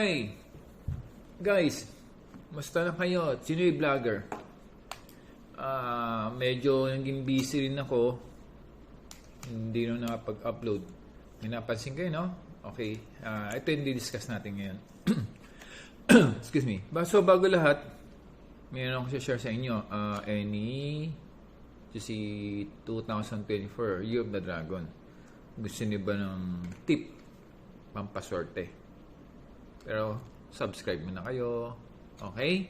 Hi! Guys, musta na kayo? Sino yung vlogger? Ah, medyo naging busy rin ako. Hindi na nakapag-upload. May kayo, no? Okay. Ah, ito yung di-discuss natin ngayon. Excuse me. So, bago lahat, mayroon ako share sa inyo. Ah, any si 2024 Year of the Dragon. Gusto niyo ba ng tip? Pampaswerte. Pero, subscribe muna kayo. Okay?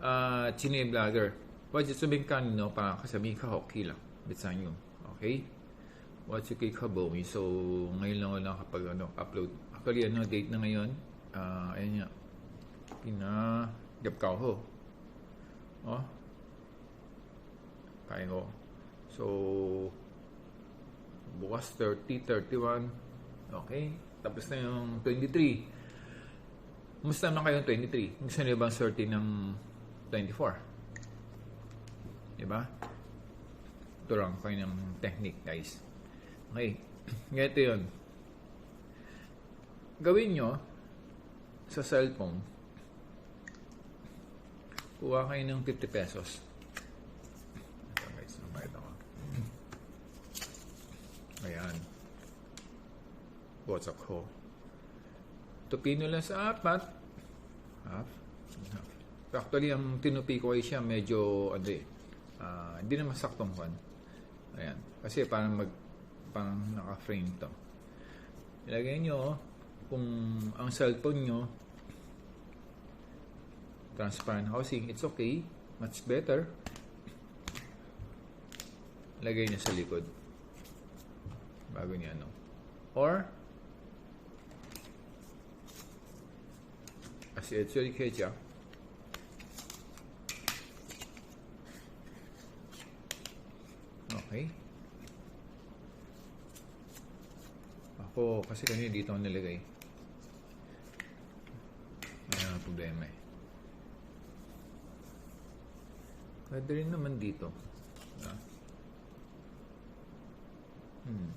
Uh, yung vlogger? What's it sabihin ka no? Para kasabihin ka, okay lang. Bitsa nyo. Okay? What's it kay Kabomi? So, ngayon lang ako nakapag ano, upload. Actually, ano, date na ngayon. Ah, ayun nga. Pina, gap ho. Oh. Kaya ko. So, bukas 30, 31. Okay. Tapos na yung 23. Musta naman kayo 23? Gusto niyo bang sorty ng 24? Diba? Turang kayo ng technique, guys. Okay. Ganito yun. Gawin nyo sa cellphone, kuha kayo ng 50 pesos. Ito guys, nabayad ako. Ayan. WhatsApp ko. Tupino lang sa apat. Half. Half. Actually, ang tinupi ko ay siya medyo, ano eh, ah, hindi naman saktong kwan. Ayan. Kasi parang mag, parang naka-frame to. Ilagay nyo, kung ang cellphone nyo, transparent housing, it's okay. Much better. Lagay nyo sa likod. Bago niya, ano. Or, as it's really kecha. Okay. Ako, kasi kanina dito ako nilagay. Ayan ang problema eh. Pwede rin naman dito. Ah. Hmm.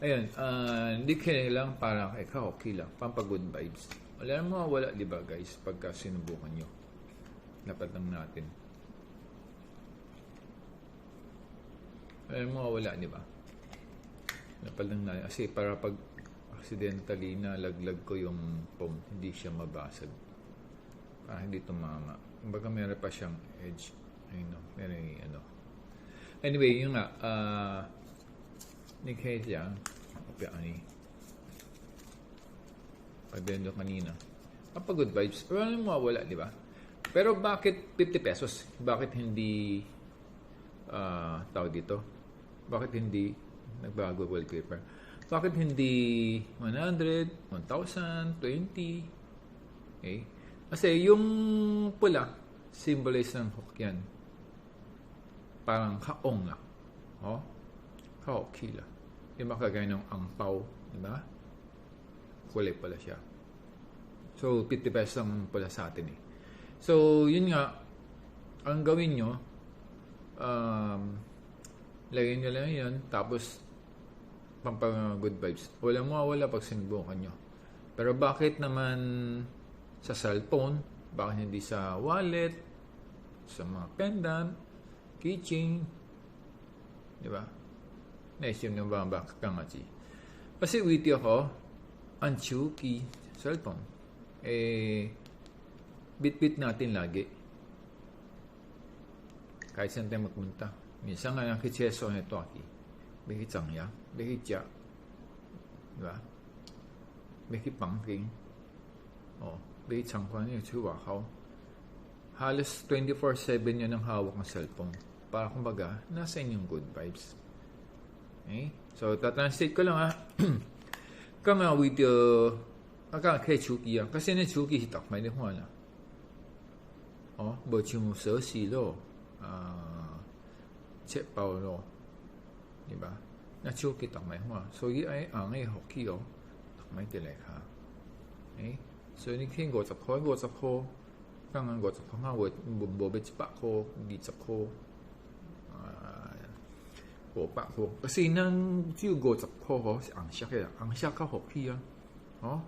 Ayun, ah, hindi kailangan para ka okay lang. Pampa good vibes. Wala namang mawawala, di ba guys, pagka sinubukan nyo. Dapat lang natin. Wala namang mawawala, di ba? Dapat lang natin. Kasi para pag accidentally na laglag ko yung foam, hindi siya mabasag. Para hindi tumama. Kumbaga meron pa siyang edge. Ayun no, meron yung ano. Anyway, yun nga, ah, ni Ketia, kape ani. Pagdendo kanina. Kapag good vibes, wala nang mawawala, di ba? Pero bakit 50 pesos? Bakit hindi ah tawag dito? Bakit hindi nagbago wallpaper? Bakit hindi 100, 1,000, 20? Okay? Kasi yung pula, symbolize ng hook yan. Parang kaong lang. Oh? Kaoki lang. Yung makagaya ng angpaw. Di Kulay pala siya. So, 50 pesos ang pula sa atin eh. So, yun nga, ang gawin nyo, um, lagyan nyo lang yun, tapos, pampang good vibes. Walang mawawala pag sinubukan nyo. Pero bakit naman sa cellphone? Bakit hindi sa wallet? Sa mga pendant? Keychain? Di ba? Naisip nyo ba ang bakit ka nga? Kasi witty ako, ang chuki cellphone. Eh, bit-bit natin lagi. Kahit saan tayo magpunta. Minsan nga nakitseso nito aki. Biki ya, biki jia. Di ba? Biki pangking. Oh, biki changkwan yung chuwa kao. Halos 24-7 yun ang hawak ng cellphone. Para kumbaga, nasa inyong good vibes. Okay? So, tatranslate ko lang ha. 干嘛为着啊？干开手机啊？跟现在手机是逐卖的换啊？哦，无像手洗咯，啊，切包咯，对吧？那手机逐卖换，所以爱红诶，好去哦，逐卖得来卡。诶、所以你看五十块，五十块，刚刚五十块，我无无要一百块，二十块。伙 kasi nang Hugo sa ko si ang siya ang siya ka hockey oh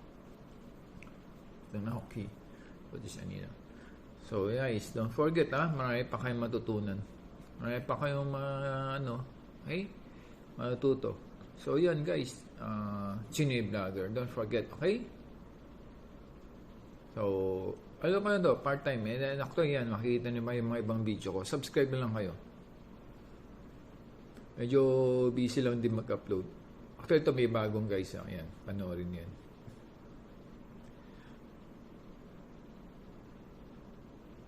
nang na hockey what is so guys don't forget ha marami pa kayong matutunan marami pa kayong ma ano okay matututo so yan guys uh, Chinoy vlogger don't forget okay? So ano ko na to part time eh. Actually yan makikita niyo ba yung mga ibang video ko? Subscribe lang kayo. Medyo busy lang din mag-upload. Actually, ito may bagong guys. Ah. Yan, panoorin yan.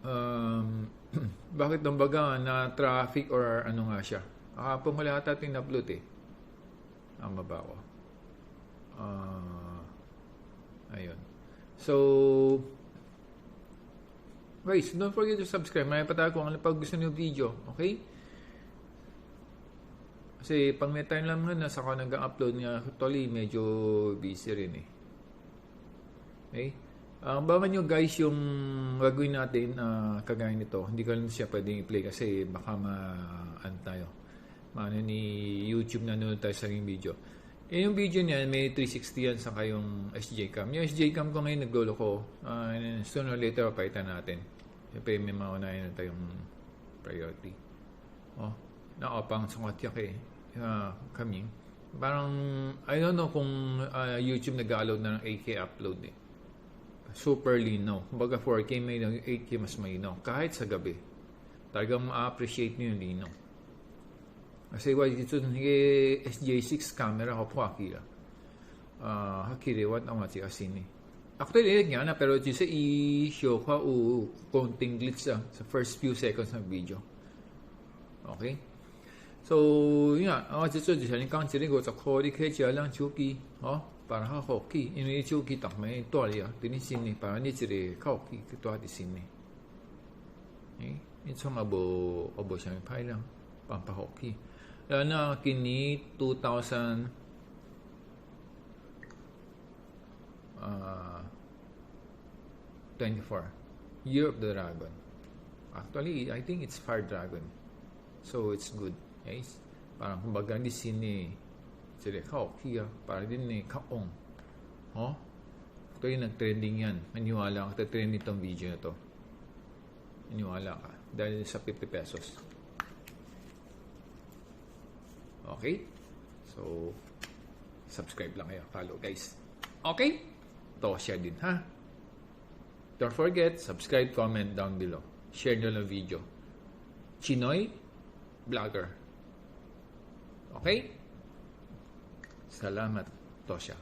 Um, bakit nung baga na traffic or ano nga siya? Kahapon wala ata tin-upload eh. Tama ba ako? Ah, ayun. So, guys, don't forget to subscribe. May pa tayo kung ano pag gusto niyo video. Okay? Kasi pag may time lang nga nasa ako nag-upload nga actually medyo busy rin eh. Okay? Ang uh, nyo guys yung gagawin natin uh, kagaya nito. Hindi ko lang siya pwedeng i-play kasi baka ma ano tayo. Maano ni YouTube na nanonood tayo sa aking video. Eh, yung video niyan, may 360 yan sa kayong SJ cam. Yung SJ cam ko ngayon naglolo ko. Uh, sooner or later, papaitan natin. Siyempre, may maunahin na tayong priority. Oh, nakapang sungat yak eh uh, kami, parang, I don't know kung uh, YouTube nag-upload na ng 8K upload eh. Super lino. Kumbaga 4K may 8K mas malino. Kahit sa gabi. Talagang ma-appreciate nyo yung lino. Kasi wala dito ng SJ6 camera ko po Akira. Uh, Akira, what ang mati asini. Actually, ilag nga na, pero dito sa i-show ko, uh, konting glitch sa, sa first few seconds ng video. Okay? So, yun nga, ako just just yung kang sila ko sa kodi kaya siya lang chuki, oh, para ha hoki. Ino yung chuki tak may tuwali ah, tinisin ni, para ni sila kauki, kituwa di sin ni. Eh, ito nga abo, abo may pay lang, kini 2000 uh, 24 Year of the Dragon. Actually, I think it's Fire Dragon. So, it's good. Guys, parang kumbaga di sini sila kao kia para din ni kaong. Oh? Ito yung nag-trending yan. Maniwala ka, trend itong video na to. Maniwala ka. Dahil sa 50 pesos. Okay? So, subscribe lang kayo. Follow, guys. Okay? To, share din, ha? Don't forget, subscribe, comment down below. Share nyo lang video. Chinoy Vlogger. Okay? Salamat, Tosha.